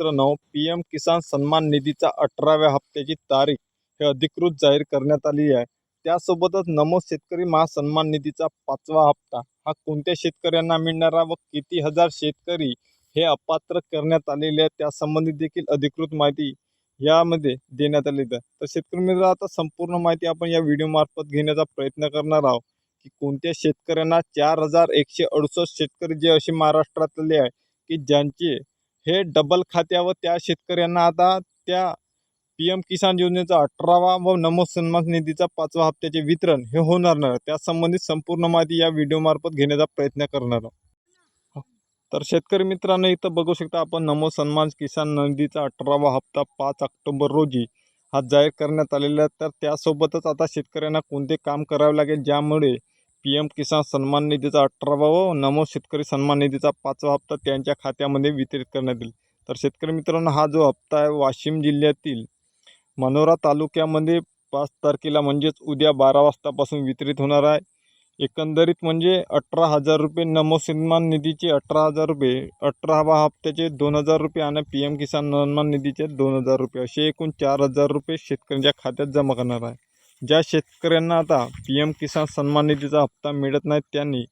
मित्रांनो P M किसान सन्मान निधीचा अठराव्या हप्त्याची तारीख हे अधिकृत जाहीर करण्यात आली आहे त्यासोबतच नमो शेतकरी महासन्मान निधीचा पाचवा हप्ता हा कोणत्या शेतकऱ्यांना मिळणारा व किती हजार शेतकरी हे अपात्र करण्यात आलेले आहे त्यासंबंधी देखील अधिकृत माहिती यामध्ये देण्यात आली आहे तर शेतकरी मित्र आता संपूर्ण माहिती आपण या व्हिडिओमार्फत घेण्याचा प्रयत्न करणार आहोत की कोणत्या शेतकऱ्यांना चार हजार एकशे अडुसष्ट शेतकरी जे असे महाराष्ट्रातले आहे की ज्यांचे हे डबल खात्यावर त्या शेतकऱ्यांना आता त्या पी एम किसान योजनेचा अठरावा व नमो सन्मान निधीचा पाचवा हप्त्याचे वितरण हे होणार नाही. त्यासंबंधित संपूर्ण माहिती या व्हिडिओमार्फत घेण्याचा प्रयत्न करणार आहोत. तर शेतकरी मित्रांनो इथं बघू शकता आपण नमो सन्मान किसान निधीचा अठरावा हप्ता पाच ऑक्टोबर रोजी हा जाहीर करण्यात आलेला आहे. तर त्यासोबतच आता शेतकऱ्यांना कोणते काम करावे लागेल ज्यामुळे पी एम किसान सन्मान निधीचा अठरावा व नमो शेतकरी सन्मान निधीचा पाचवा हप्ता त्यांच्या खात्यामध्ये वितरित करण्यात येईल. तर शेतकरी मित्रांनो हा जो हप्ता आहे वाशिम जिल्ह्यातील मनोरा तालुक्यामध्ये पाच तारखेला म्हणजेच उद्या बारा वाजतापासून वितरित होणार आहे. एकंदरीत म्हणजे अठरा हजार रुपये नमो सन्मान निधीचे अठरा हजार रुपये अठरावा हप्त्याचे दोन हजार रुपये आणि पी एम किसान सन्मान निधीचे दोन हजार रुपये असे एकूण चार हजार रुपये शेतकऱ्यांच्या खात्यात जमा करणार आहे. ज्या शेतकऱ्यांना आता पी एम किसान सन्मान निधीचा हप्ता मिळत नाही त्यांनी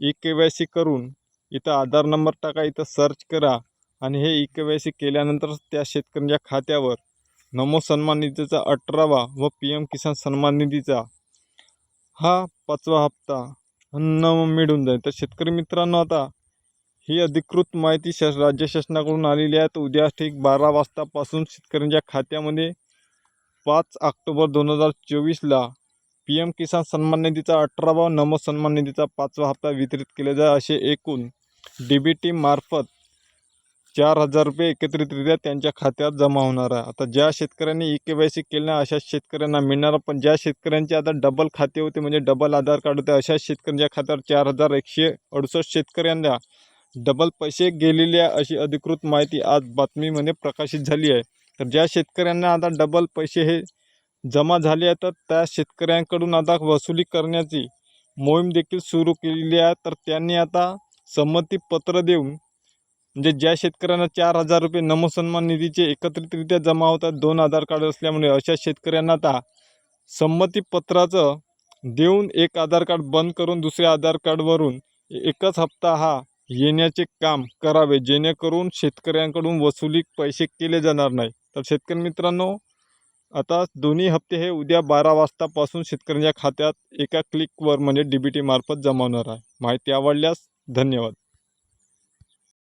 ई के वाय सी करून इथं आधार नंबर टाका इथं सर्च करा आणि हे ई के वाय सी केल्यानंतर त्या शेतकऱ्यांच्या खात्यावर नमो सन्मान निधीचा अठरावा व पी एम किसान सन्मान निधीचा हा पाचवा हप्ता न मिळून जाईल. तर शेतकरी मित्रांनो आता ही अधिकृत माहिती श राज्य शासनाकडून आलेली आहे. तर उद्या ठीक बारा वाजतापासून शेतकऱ्यांच्या खात्यामध्ये पाच ऑक्टोबर दोन हजार चोवीसला पी एम किसान सन्मान निधीचा अठरावा नमो सन्मान निधीचा पाचवा हप्ता वितरित केला जाईल असे एकूण डी बी टी मार्फत चार हजार रुपये एकत्रितरित्या त्यांच्या खात्यात जमा होणार आहे. आता ज्या शेतकऱ्यांनी ई के वाय सी केलं नाही अशा शेतकऱ्यांना मिळणार पण ज्या शेतकऱ्यांचे आता डबल खाते होते म्हणजे डबल आधार कार्ड होते अशा शेतकऱ्यांच्या खात्यावर चार हजार एकशे अडुसष्ट शेतकऱ्यांना डबल पैसे गेलेले आहे अशी अधिकृत माहिती आज बातमीमध्ये प्रकाशित झाली आहे. तर ज्या शेतकऱ्यांना आता डबल पैसे हे जमा झाले आहेत तर त्या शेतकऱ्यांकडून आता वसुली करण्याची मोहीम देखील सुरू केलेली आहे. तर त्यांनी आता संमतीपत्र देऊन म्हणजे ज्या शेतकऱ्यांना चार हजार रुपये नमसन्मान निधीचे एकत्रितरित्या जमा होतात दोन आधार कार्ड असल्यामुळे अशा शेतकऱ्यांना आता संमतीपत्राचं देऊन एक आधार कार्ड बंद करून दुसऱ्या आधार कार्डवरून एकच हप्ता हा येण्याचे काम करावे जेणेकरून शेतकऱ्यांकडून वसुली पैसे केले जाणार नाही. तर शेतकरी मित्रांनो आता दोन्ही हप्ते हे उद्या बारा वाजतापासून शेतकऱ्यांच्या खात्यात एका क्लिकवर म्हणजे डी बी टीमार्फत जमा होणार आहे. माहिती आवडल्यास धन्यवाद.